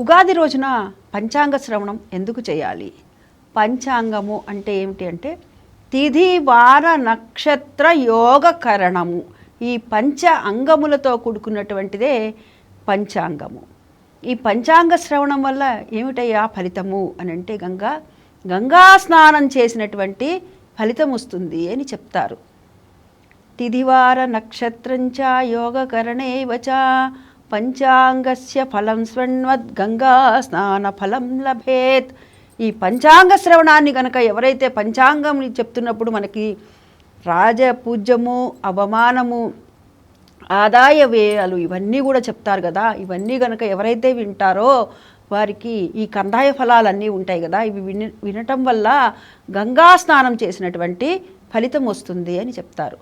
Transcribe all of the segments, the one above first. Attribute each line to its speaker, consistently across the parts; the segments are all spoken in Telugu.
Speaker 1: ఉగాది రోజున పంచాంగ శ్రవణం ఎందుకు చేయాలి? పంచాంగము అంటే ఏమిటి అంటే తిథి వార నక్షత్ర యోగకరణము ఈ పంచ అంగములతో కూడుకున్నటువంటిదే పంచాంగము. ఈ పంచాంగ శ్రవణం వల్ల ఏమిటయ్యా ఫలితము అని అంటే గంగా గంగా స్నానం చేసినటువంటి ఫలితం వస్తుంది అని చెప్తారు. తిథివార నక్షత్రంచ యోగకరణే వచ పంచాంగస్య ఫలం స్వణ్వద్ గంగా స్నాన ఫలం లభేత్. ఈ పంచాంగ శ్రవణాన్ని కనుక ఎవరైతే పంచాంగం చెప్తున్నప్పుడు మనకి రాజపూజ్యము అవమానము ఆదాయ వ్యయాలు ఇవన్నీ కూడా చెప్తారు కదా. ఇవన్నీ కనుక ఎవరైతే వింటారో వారికి ఈ కందాయ ఫలాలన్నీ ఉంటాయి కదా. ఇవి విని వినటం వల్ల గంగా స్నానం చేసినటువంటి ఫలితం వస్తుంది అని చెప్తారు.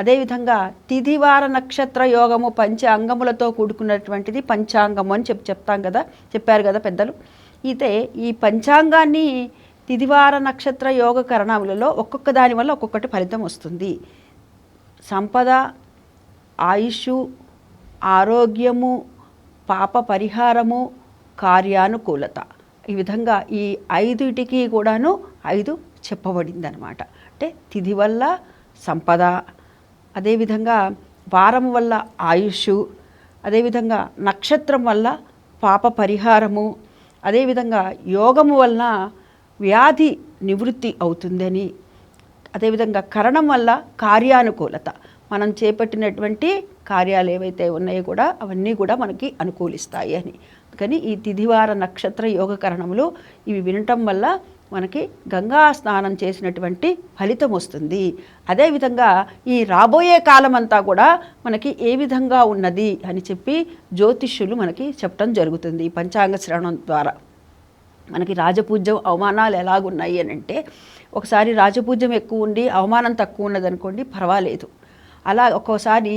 Speaker 1: అదేవిధంగా తిథివార నక్షత్ర యోగము పంచ అంగములతో కూడుకున్నటువంటిది పంచాంగము అని చెప్ చెప్తాం కదా చెప్పారు కదా పెద్దలు. అయితే ఈ పంచాంగాన్ని తిథివార నక్షత్ర యోగ కరణములలో ఒక్కొక్క దాని వల్ల ఒక్కొక్కటి ఫలితం వస్తుంది. సంపద ఆయుష్ ఆరోగ్యము పాప పరిహారము కార్యానుకూలత. ఈ విధంగా ఈ ఐదుటికి కూడాను ఐదు చెప్పబడిందనమాట అంటే తిథి వల్ల సంపద అదేవిధంగా వారం వల్ల ఆయుష్ అదేవిధంగా నక్షత్రం వల్ల పాప పరిహారము అదేవిధంగా యోగము వలన వ్యాధి నివృత్తి అవుతుందని అదేవిధంగా కరణం వల్ల కార్యానుకూలత. మనం చేపట్టినటువంటి కార్యాలు ఏవైతే ఉన్నాయో కూడా అవన్నీ కూడా మనకి అనుకూలిస్తాయి అని. కానీ ఈ తిథివార నక్షత్ర యోగ కరణములు ఇవి వినటం వల్ల మనకి గంగా స్నానం చేసినటువంటి ఫలితం వస్తుంది. అదేవిధంగా ఈ రాబోయే కాలం అంతా కూడా మనకి ఏ విధంగా ఉన్నది అని చెప్పి జ్యోతిష్యులు మనకి చెప్పడం జరుగుతుంది పంచాంగ శ్రవణం ద్వారా. మనకి రాజపూజ్యం అవమానాలు ఎలాగున్నాయి అని అంటే ఒకసారి రాజపూజ్యం ఎక్కువ ఉండి అవమానం తక్కువ ఉన్నదనుకోండి పర్వాలేదు. అలా ఒక్కోసారి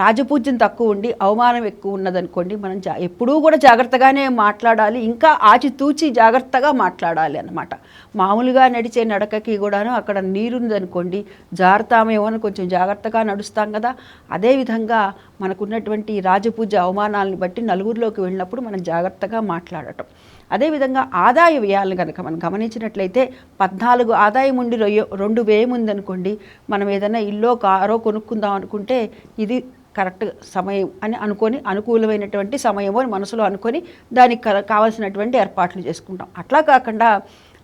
Speaker 1: రాజపూజ్యం తక్కువ ఉండి అవమానం ఎక్కువ ఉన్నదనుకోండి మనం జా ఎప్పుడూ కూడా జాగ్రత్తగానే మాట్లాడాలి ఇంకా ఆచితూచి జాగ్రత్తగా మాట్లాడాలి అన్నమాట. మామూలుగా నడిచే నడకకి కూడాను అక్కడ నీరుందనుకోండి జారుతామేమో అని కొంచెం జాగ్రత్తగా నడుస్తాం కదా. అదేవిధంగా మనకున్నటువంటి రాజపూజ అవమానాలను బట్టి నలుగురిలోకి వెళ్ళినప్పుడు మనం జాగ్రత్తగా మాట్లాడటం. అదేవిధంగా ఆదాయ వ్యయాలను కనుక మనం గమనించినట్లయితే పద్నాలుగు ఆదాయం ఉండి రొయ్య రెండు వ్యయం ఉందనుకోండి మనం ఏదైనా ఇల్లో కారో కొనుక్కుందాం అనుకుంటే ఇది కరెక్ట్ సమయం అని అనుకొని అనుకూలమైనటువంటి సమయము అని మనసులో అనుకొని దానికి కావాల్సినటువంటి ఏర్పాట్లు చేసుకుంటాం. అట్లా కాకుండా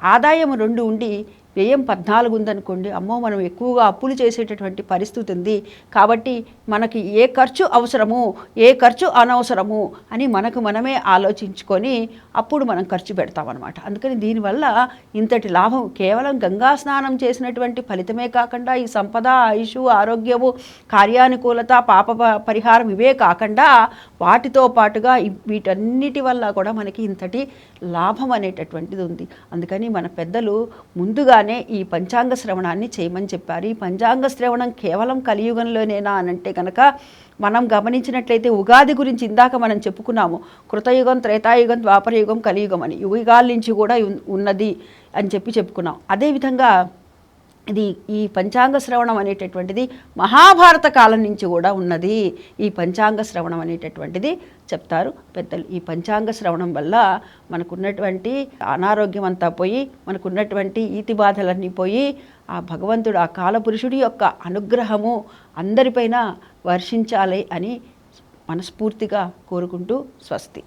Speaker 1: ఆదాయం రెండు ఉండి వ్యయం పద్నాలుగు ఉందనుకోండి అమ్మో మనం ఎక్కువగా అప్పులు చేసేటటువంటి పరిస్థితి ఉంది. కాబట్టి మనకి ఏ ఖర్చు అవసరము ఏ ఖర్చు అనవసరము అని మనకు మనమే ఆలోచించుకొని అప్పుడు మనం ఖర్చు పెడతామన్నమాట. అందుకని దీనివల్ల ఇంతటి లాభం కేవలం గంగా స్నానం చేసినటువంటి ఫలితమే కాకుండా ఈ సంపద ఆయుషు ఆరోగ్యము కార్యానుకూలత పాప పరిహారం ఇవే కాకుండా వాటితో పాటుగా వీటన్నిటి వల్ల కూడా మనకి ఇంతటి లాభం అనేటటువంటిది ఉంది. అందుకని మన పెద్దలు ముందుగానే ఈ పంచాంగ శ్రవణాన్ని చేయమని చెప్పారు. ఈ పంచాంగ శ్రవణం కేవలం కలియుగంలోనేనా అనంటే కనుక మనం గమనించినట్లయితే ఉగాది గురించి ఇందాక మనం చెప్పుకున్నాము. కృతయుగం త్రేతాయుగం ద్వాపరయుగం కలియుగం అని. యుగాల నుంచి కూడా ఉన్నది అని చెప్పి చెప్పుకున్నాం. అదేవిధంగా ఇది ఈ పంచాంగ శ్రవణం అనేటటువంటిది మహాభారత కాలం నుంచి కూడా ఉన్నది. ఈ పంచాంగ శ్రవణం అనేటటువంటిది చెప్తారు. పెద్దలు ఈ పంచాంగ శ్రవణం వల్ల మనకున్నటువంటి అనారోగ్యం అంతా పోయి మనకున్నటువంటి ఈతి బాధలన్నీ పోయి ఆ భగవంతుడు ఆ కాలపురుషుడి యొక్క అనుగ్రహము అందరిపైన వర్షించాలి అని మనస్ఫూర్తిగా కోరుకుంటూ స్వస్తి.